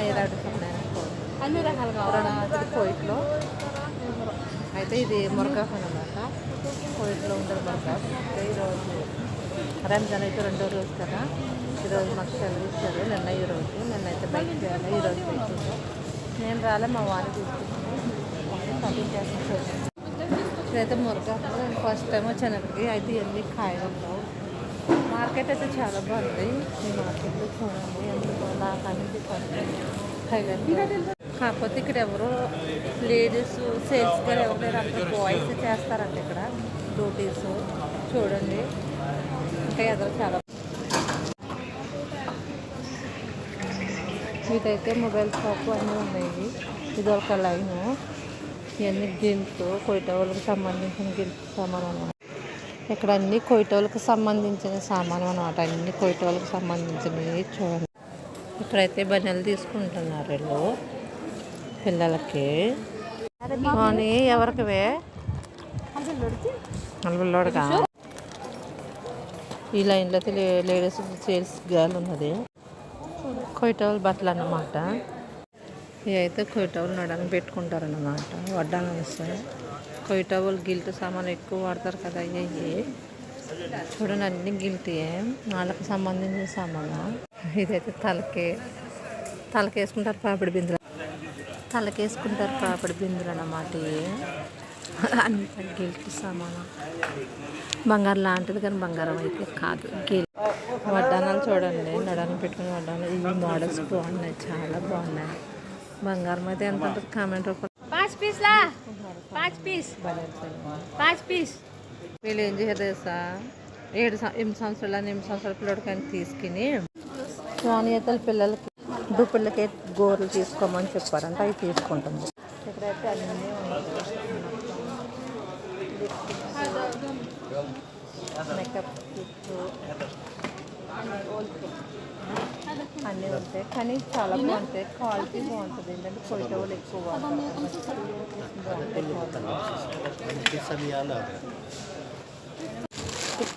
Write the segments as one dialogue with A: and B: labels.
A: ఉన్నాయి
B: అన్ని రకాలు కావాలా
A: కోయిట్లో. అయితే ఇది మురగాఫ్ అనమాట కోయిట్లో ఉండదు మురగాఫ్ అయితే ఈరోజు రంజాన్ అయితే రెండో రోజు కదా. ఈరోజు మాకు సెలవు ఇచ్చారు. నిన్న ఈ రోజు నిన్న అయితే బయటికి వెళ్ళాలి. ఈరోజు బయటికి నేను రాలే మా వారిని తీసుకుంటాను షాపింగ్ చేస్తాను ఇదైతే మురగాఫ్ ఫస్ట్ టైం వచ్చాను అయితే ఇవన్నీ కాయలు మార్కెట్ అయితే చాలా బాగుంది. ఈ మార్కెట్లో చూడండి ఎందుకు నాకు అనేది కాకపోతే ఇక్కడ ఎవరు లేడీస్ సేల్స్ కూడా ఎవరు లేరు అందరూ బాయ్స్ చేస్తారంట ఇక్కడ. డ్యూటీస్ చూడండి. ఇంకా ఎదురు చాలా ఇదైతే మొబైల్ షాప్ అన్నీ ఉన్నాయి. ఇది ఒక లైను. ఇవన్నీ గిల్స్ కొయిటోళ్ళకి సంబంధించిన గిల్స్ సామాన్ ఇక్కడ అన్ని కొయిటోళ్ళకి సంబంధించిన సామాను అనమాట అన్ని కొయిటోళ్ళకి సంబంధించినవి చూడండి. ఇక్కడైతే బనెలు తీసుకుంటున్నారు వీళ్ళు పిల్లలకి. కానీ ఎవరికివే? నలుగురిలోడుగా ఈ లైన్లో అయితే లే- లేడీస్ సేల్స్ గర్ల్ ఉన్నది. కొయిటోల్ బట్టలు అన్నమాట. ఇవి అయితే కొయిటోల్ నడని పెట్టుకుంటారన్నమాట. వడ్డానం వస్తాయి. కొయ్యటోళ్ళు గిల్ట్ సామాన్లు ఎక్కువ వాడతారు కదా అయ్యి చూడండి అన్ని గిల్టీయే వాళ్ళకి సంబంధించిన సామాను? ఇదైతే తలకే. తలకేసుకుంటారు పాపిడి బిందులు. తలకేసుకుంటారు పాపిడి బిందులు అన్నమాట అంత గిల్ట్ సామాను. బంగారం లాంటిది కానీ బంగారం అయితే కాదు. గిల్ వడ్డానాలు చూడండి నడాన్ని పెట్టుకుని వడ్డానాలు ఈ మోడల్స్ బాగున్నాయి చాలా బాగున్నాయి. బంగారం అయితే ఎంత ఉంటుంది? కామెంట్
B: రూపాయలు పీస్ పీస్
A: వీళ్ళు ఏం చేయదు ఏడు ఎనిమిది సంవత్సరాలు ఎనిమిది సంవత్సరాల పిల్లడికైనా తీసుకుని నాణ్యతలు పిల్లలకి దుప్పుళ్ళకి గోర్లు తీసుకోమని చెప్పారంట. అవి తీసుకుంటుంది. ఇక్కడైతే అన్నీ మేకప్ కిట్ అన్నీ ఉంటాయి. కానీ చాలా బాగుంటాయి. క్వాలిటీ బాగుంటుంది. ఏంటంటే కొయిట ఎక్కువ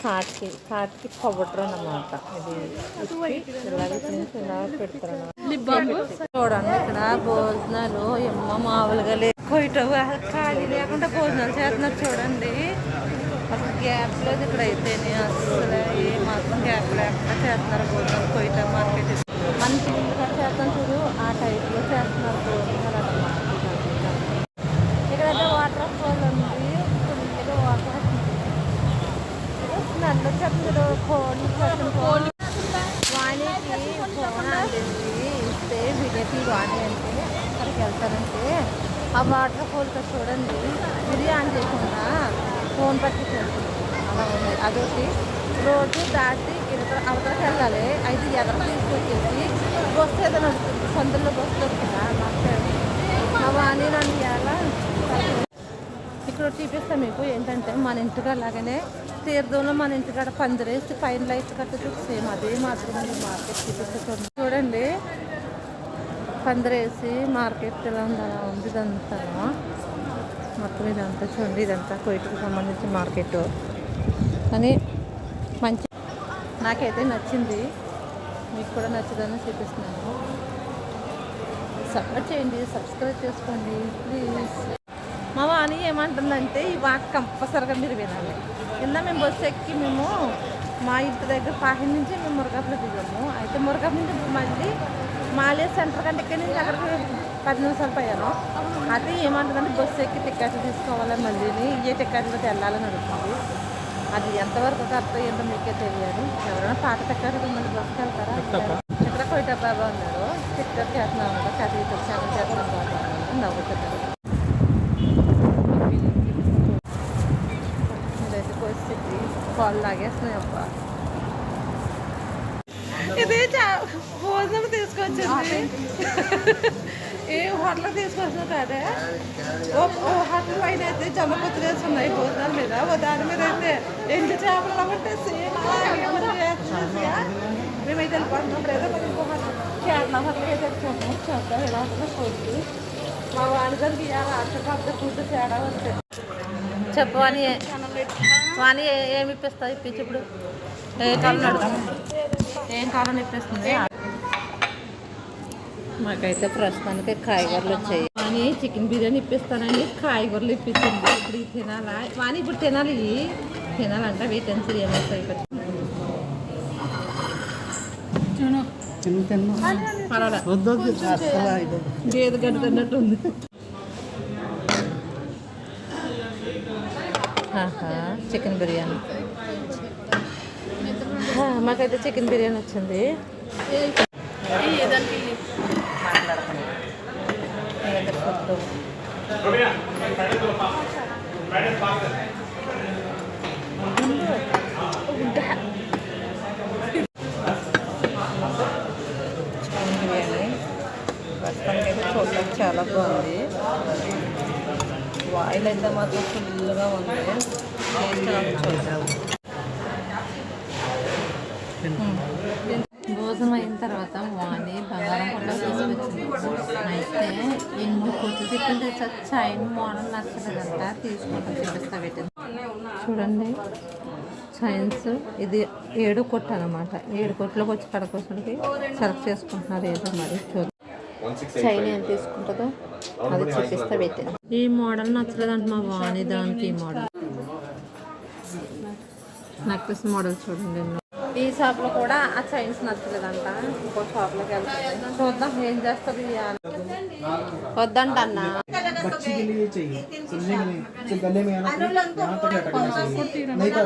A: కాటికి కాటికి పౌడర్ అన్నమాట. ఇది ఇలా పెడతారు చూడండి ఇక్కడ భోజనాలు. ఎమ్మ మామూలుగా లేదు ఖాళీ లేకుండా భోజనాలు చేస్తున్నారు చూడండి. అసలు గ్యాప్ లేదు ఇక్కడ అయితే అసలు ఏ మాత్రం గ్యాప్ లేకుండా చేస్తున్నారు భోజనాలు కొయిట మార్కెట్ మన ఇల్లు చేస్తాం చూడు ఆ టైప్లో చేస్తున్నారు భోజనాలు అన్నమాట ఇక్కడైతే వాటర్ ఫాల్ ఉంది. ఫుల్గా వాటర్ నన్ను చెప్పారు ఫోన్ ఫోన్ వాణికి ఫోన్ అందింది. ఇస్తే వీడియోకి వాణి అంటే అక్కడికి వెళ్తారంటే. ఆ వాటర్ ఫాల్తో చూడండి. బిర్యానీ ఆన్ చేయకుండా ఫోన్ పట్టి అలా ఉంది. అదొకటి రోడ్డు దాటి ఇతర అవతలకి వెళ్ళాలి. అయితే ఎదర తీసుకొచ్చేసి బస్సు ఏదైనా వస్తుంది. సొంతలో బస్సు దొరుకుతుందా మా వాణి నన్ను ఎలా ఇక్కడ చూపిస్తాను చూపిస్తాం మీకు ఏంటంటే మన ఇంటికాడ అలాగనే తీర్థంలో మన ఇంటికాడ పందిరేసి పైన లైట్స్ కట్టచ్చు సేమ్ అదే మాత్రమే మార్కెట్ చూపిస్తుంది చూడండి. పందిరేసి మార్కెట్ ఎలా ఉంది అలా ఉంది ఇదంతా. మొత్తం ఇదంతా చూడండి ఇదంతా కొయిట్కి సంబంధించిన మార్కెట్. కానీ మంచి నాకైతే నచ్చింది. మీకు కూడా నచ్చదని చూపిస్తున్నాను. సపోర్ట్ చేయండి సబ్స్క్రైబ్ చేసుకోండి ప్లీజ్. మా వాణి ఏమంటుందంటే ఈ వాక్ కంపల్సరిగా మీరు వినాలి. నిన్న మేము బస్సు ఎక్కి మేము మా ఇంటి దగ్గర పాహిన్ నుంచి మేము మురగాపులో దిగాము. అయితే మురగాపు నుంచి మళ్ళీ మాలే సెంటర్ కంటే ఇక్కడి నుంచి అక్కడికి పది నిమిషాలు పోయాను. అయితే ఏమంటుందంటే బస్సు ఎక్కి టికెట్లు తీసుకోవాలి మళ్ళీ ఏ టికెట్లతో వెళ్ళాలని అడుగుతుంది. అది ఎంతవరకు ఏంటో మీకే తెలియదు. ఎవరైనా పాత టికెట్ మళ్ళీ బస్సుకి వెళ్తారా? ఇక్కడ కొయిట బాబా ఉన్నారు టికెట్ చేస్తున్నాం కదా కథ ఛానల్ చేస్తున్నాం బాబా అన్నారు. నవ్వుతున్నారు ఇదైతే పరిస్థితి కాల్ లాగేస్తున్నాయి అబ్బా ఇది చా- భోజనం తీసుకొచ్చింది ఏ హోటల్ తీసుకొచ్చిన కాదే ఓ ఓ హోటల్ పైన అయితే జొన్న పొత్తులు వేసి ఉన్నాయి భోజనాల మీద ఓ దాని మీద అయితే ఎండు చేపలు ఉంటే సేమ్ అలాగే ఉంది. చూసియా? మేమైతే వెళ్ళిపోతున్నప్పుడు ఏదో మరి ఇంకో హోటల్ కేరళ హోటల్ అయితే వచ్చాము చూద్దాం ఎలా ఉంటుందో ఫుడ్ మా వాళ్ళకి ఇవాళ అర్థకాబ్ద ఫుడ్ తేడా ఉంది చెప్పు అని వాణి ఏమి ఇప్పిస్తావు? ఇప్పించి ఇప్పుడు. ఏ కాలం నడుస్తుంది? ఏం కాలం ఇప్పిస్తుంది? మాకైతే ప్రస్తుతానికి కాయగూరలు వచ్చాయి. వాణి చికెన్ బిర్యానీ ఇప్పిస్తానండి. కాయగూరలు ఇప్పించండి. ఇప్పుడు తినాలా? వాణి ఇప్పుడు తినాలి. తినాలంట వీటెన్స్ ఏమవుతాయి పర్వాలేదు గేదె గడ్డ తిన్నట్టు ఉంది చికెన్ బిర్యానీ ఆ, మాకైతే చికెన్ బిర్యానీ వచ్చింది మాట్లాడుతున్నాం నేనైతే ఫుడ్ చికెన్ బిర్యానీ ప్రస్తుతానికి అయితే చూడడానికి చాలా బాగుంది ఆయిల్ అయితే మాత్రం ఫుల్గా ఉంది. టేస్ట్ చూద్దాం భోజనం అయిన తర్వాత వాణి బంగారం కూడా తీసుకొచ్చింది. అయితే ఎన్ని కొత్త చికెన్ చైన్ మోడల్ నచ్చలేదంట. తీసుకుంటా చూపిస్తా పెట్టింది. చూడండి. సైన్స్ ఇది ఏడు కొట్టు అనమాట ఏడు కొట్లోకి వచ్చి కడకొసరికి సెలెక్ట్ చేసుకుంటున్నారు ఏదో మరి. చైన్ ఏం తీసుకుంటుందో అది చూపిస్తే పెట్టింది ఈ మోడల్ నచ్చలేదంట మా వాణి దానికి ఈ మోడల్ నెక్లెస్ మోడల్ చూడండి ఎన్నో. ఈ షాప్లో కూడా ఆ చైన్స్ నచ్చలేదంట ఇంకో షాప్లోకి వెళ్తుంది చూద్దాం ఏం చేస్తుంది ఇవాళ. వద్దంట అన్న
C: बच्ची के लिए चाहिए समझे कि नहीं सिर्फ गले में आना चाहिए यहाँ तक अटकना चाहिए नहीं तो